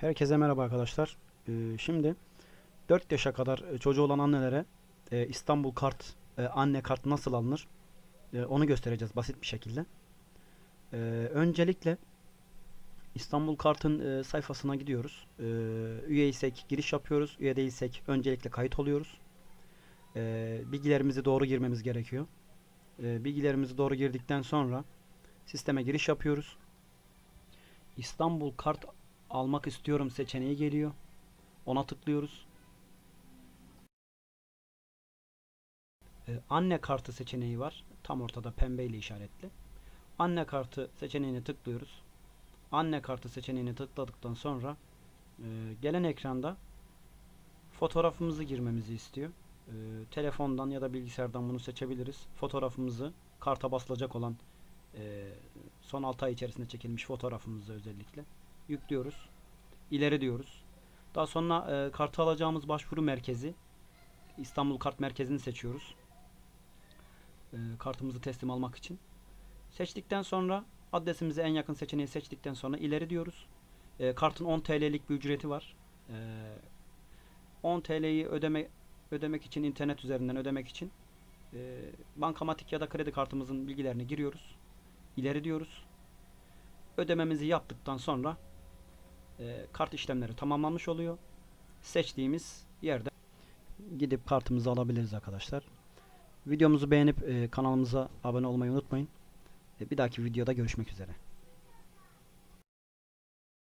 Herkese merhaba arkadaşlar. Ee, şimdi 4 yaşa kadar e, çocuğu olan annelere e, İstanbul kart, e, anne kart nasıl alınır? Onu göstereceğiz basit bir şekilde. Öncelikle İstanbul kartın sayfasına gidiyoruz. E, üyeysek giriş yapıyoruz. Üye değilsek öncelikle kayıt oluyoruz. Bilgilerimizi doğru girmemiz gerekiyor. Bilgilerimizi doğru girdikten sonra sisteme giriş yapıyoruz. İstanbul kart almak istiyorum seçeneği geliyor. Ona tıklıyoruz. Ee, anne kartı seçeneği var. Tam ortada pembeyle işaretli. Anne kartı seçeneğine tıklıyoruz. Anne kartı seçeneğini tıkladıktan sonra e, gelen ekranda fotoğrafımızı girmemizi istiyor. E, telefondan ya da bilgisayardan bunu seçebiliriz. Fotoğrafımızı karta basılacak olan e, son 6 ay içerisinde çekilmiş fotoğrafımızı özellikle yüklüyoruz. İleri diyoruz. Daha sonra e, kartı alacağımız başvuru merkezi İstanbul Kart Merkezi'ni seçiyoruz. E, kartımızı teslim almak için. Seçtikten sonra adresimize en yakın seçeneği seçtikten sonra ileri diyoruz. E, kartın 10 TL'lik bir ücreti var. E, 10 TL'yi ödeme ödemek için internet üzerinden ödemek için e, bankamatik ya da kredi kartımızın bilgilerini giriyoruz. İleri diyoruz. Ödememizi yaptıktan sonra e, kart işlemleri tamamlanmış oluyor. Seçtiğimiz yerde gidip kartımızı alabiliriz arkadaşlar. Videomuzu beğenip e, kanalımıza abone olmayı unutmayın. E, bir dahaki videoda görüşmek üzere.